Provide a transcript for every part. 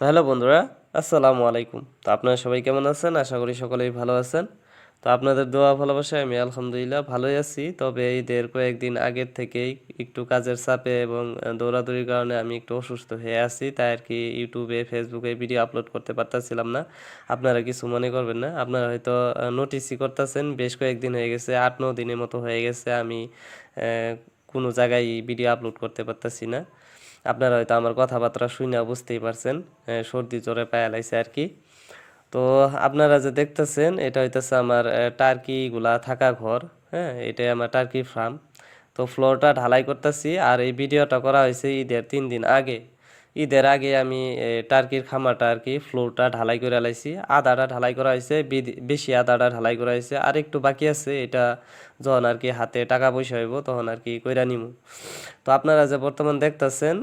তো হ্যালো বন্ধুরা, আসসালামু আলাইকুম। তো আপনারা সবাই কেমন আছেন? আশা করি সকলেই ভালো আছেন। তো আপনাদের দোয়া ভালোবাসায় আমি আলহামদুলিল্লাহ ভালোই আছি। তবে এই ঈদের কয়েকদিন আগের থেকেই একটু কাজের চাপে এবং দৌড়াদৌড়ির কারণে আমি একটু অসুস্থ হয়ে আছি। তাই আর কি ইউটিউবে ফেসবুকে ভিডিও আপলোড করতে পারতাছিলাম না। আপনারা কিছু মনে করবেন না। আপনারা হয়তো নোটিসই করতেছেন, বেশ কয়েকদিন হয়ে গেছে, আট ন দিনের মতো হয়ে গেছে আমি কোনো জায়গায় ভিডিও আপলোড করতে পারতাছি না। আপনারা হয়তো আমার কথাবার্তা শুনে বুঝতেই পারছেন সর্দি জ্বরে পায়া লাইছে আর কি। তো আপনারা যে দেখতেছেন, এটা হইতেছে আমার টার্কিগুলা থাকা ঘর হ্যাঁ এটাই আমার টার্কি ফার্ম। তো ফ্লোরটা ঢালাই করতেছি আর এই ভিডিওটা করা হয়েছে ঈদের তিন দিন আগে। ঈদের আগে আমি টার্কির খামারটা আর কি ফ্লোরটা ঢালাই করে লাইছি। আদাটা ঢালাই করা হয়েছে বেশি আদাটা ঢালাই করা হয়েছে। আর একটু বাকি আছে, এটা যখন আর কি হাতে টাকা পয়সা হইব তখন আর কি কইরা নিমু। তো আপনারা যে বর্তমান দেখতেছেন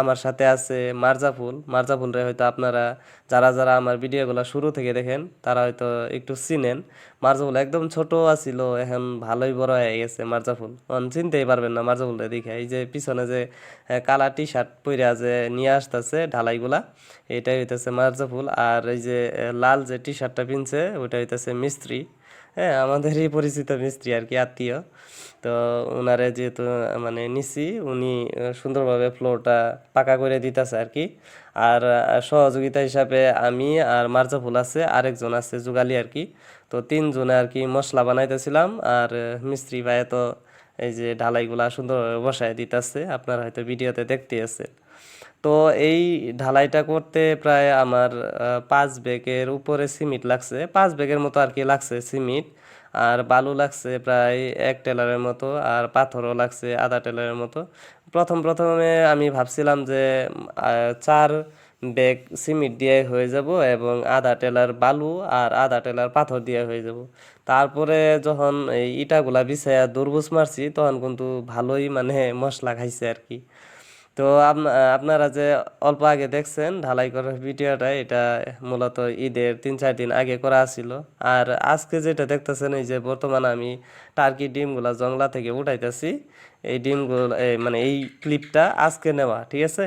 আমার সাথে আছে মার্জা ফুল মার্জা রে হয়তো আপনারা যারা যারা আমার ভিডিওগুলো শুরু থেকে দেখেন, তারা হয়তো একটু চিনেন। মার্জা ফুল একদম ছোট আছিল, এখন ভালোই বড় হয়ে গেছে মার্জা ফুল এখন চিনতেই পারবেন না মার্জা ফুলটা দেখে। এই যে পিছনে যে কালা টি শার্ট পইরা যে নিয়ে আসতেছে ঢালাইগুলা, এটাই হইতেছে মার্জা ফুল আর এই যে লাল যে টি শার্টটা পিনছে ওটা হইতেছে মিস্ত্রি। হ্যাঁ আমাদেরই পরিচিত মিস্ত্রি আর কি, আত্মীয়। তো ওনারে যেহেতু মানে নিছি, উনি সুন্দরভাবে ফ্লোরটা পাকা করে দিতেছে আর কি। আর সহযোগিতা হিসাবে আমি আর মার্জাফুল আছে, আরেকজন আছে যুগালি আর কি। তো তিনজনে আর কি মশলা বানাইতেছিলাম, আর মিস্ত্রি ভাই তো এই যে ঢালাইগুলা সুন্দরভাবে বসায় দিতেছে, আপনারা হয়তো ভিডিওতে দেখতে আছেন তো এই ঢালাইটা করতে প্রায় আমার পাঁচ ব্যাগের উপরে সিমেন্ট লাগছে, পাঁচ ব্যাগের মতো আর কি লাগছে সিমেন্ট। আর বালু লাগছে প্রায় এক টেলারের মতো, আর পাথরও লাগছে আধা টেলারের মতো। প্রথম প্রথমে আমি ভাবছিলাম যে চার ব্যাগ সিমেন্ট দিয়ে হয়ে যাব এবং আধা টেলার বালু আর আধা টেলার পাথর দিয়ে হয়ে যাব। তারপরে যখন এই ইটাগুলা বিছাইয়া দরবুজ মারছি, তখন কিন্তু ভালোই মানে মশলা খাইছে আর কি। তো আপ- আপনারা যে অল্প আগে দেখছেন ঢালাই করার ভিডিওটা, এটা মূলত ঈদের তিন চার দিন আগে করা ছিল আর আজকে যেটা দেখতেছেন, এই যে বর্তমানে আমি টার্কি ডিমগুলা জংলা থেকে উঠাইতেছি। এই ডিমগুলো মানে এই ক্লিপটা আজকে নেওয়া, ঠিক আছে?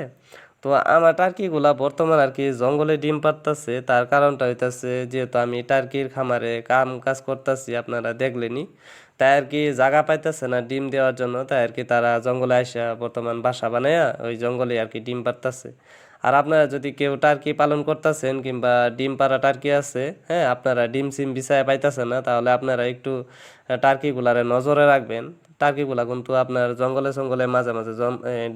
তো আমার টার্কিগুলা বর্তমান আর কি জঙ্গলে ডিম পারতাছে তার কারণটা হইতাছে, যেহেতু আমি টার্কির খামারে কাম কাজ করতেছি, আপনারা দেখলেনি তাই আর কি জায়গা পাইতেছে না ডিম দেওয়ার জন্য তাই আর কি তারা জঙ্গলে আসা বর্তমান বাসা বানায়া ওই জঙ্গলে আর কি ডিম পারতেছে আর আপনারা যদি কেউ টার্কি পালন করতেছেন কিংবা ডিম পাড়া টার্কি আছে হ্যাঁ আপনারা ডিম সিম বিছায় পাইতেছেন না, তাহলে আপনারা একটু টার্কিগুলারে নজরে রাখবেন। টার্কিগুলা কিন্তু আপনার জঙ্গলে জঙ্গলে মাঝে মাঝে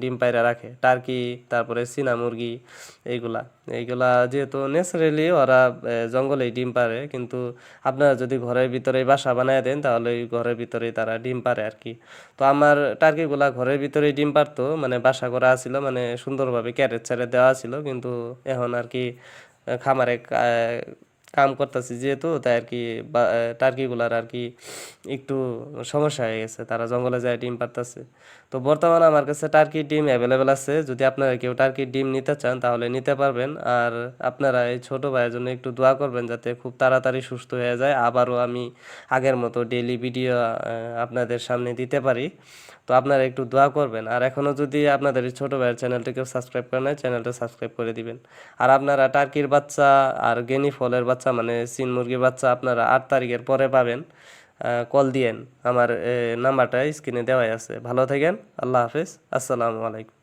ডিম পায়রা রাখে। টার্কি, তারপরে চীনা মুরগি, এইগুলা। এইগুলা যেহেতু ন্যাচারালি ওরা জঙ্গলেই ডিম পারে, কিন্তু আপনারা যদি ঘরের ভিতরে বাসা বানায় দেন, তাহলে ঘরের ভিতরে তারা ডিম পারে আর কি। তো আমার টার্কিগুলা ঘরের ভিতরে ডিম পারতো মানে বাসা করা ছিল মানে সুন্দরভাবে ক্যারেট ছেড়ে দেওয়া ছিল কিন্তু এখন আর কি খামারে কাম করতেছি যেহেতু, তাই আর কি টার্কিগুলার আর কি একটু সমস্যা হয়ে গেছে, তারা জঙ্গলে যায় ডিম পারতেছে তো বর্তমানে আমার কাছে টার্কির ডিম অ্যাভেলেবেল আছে, যদি আপনারা কেউ টার্কির ডিম নিতে চান তাহলে নিতে পারবেন। আর আপনারা এই ছোটো ভাইয়ের জন্য একটু দোয়া করবেন যাতে খুব তাড়াতাড়ি সুস্থ হয়ে যায়, আবারও আমি আগের মতো ডেইলি ভিডিও আপনাদের সামনে দিতে পারি। তো আপনারা একটু দোয়া করবেন। আর এখনও যদি আপনাদের এই ছোটো ভাইয়ের চ্যানেলটিকেও সাবস্ক্রাইব করে নেয় চ্যানেলটা সাবস্ক্রাইব করে দিবেন। আর আপনারা টার্কির বাচ্চা আর গেনি ফলের বাচ্চা মানে চীন মুরগির বাচ্চা আপনারা আট তারিখের পরে পাবেন। কল দিয়েন। আমার নাম্বারটা স্ক্রিনে দেওয়াই আছে। ভালো থাকেন। আল্লাহ হাফিজ। আসসালামু আলাইকুম।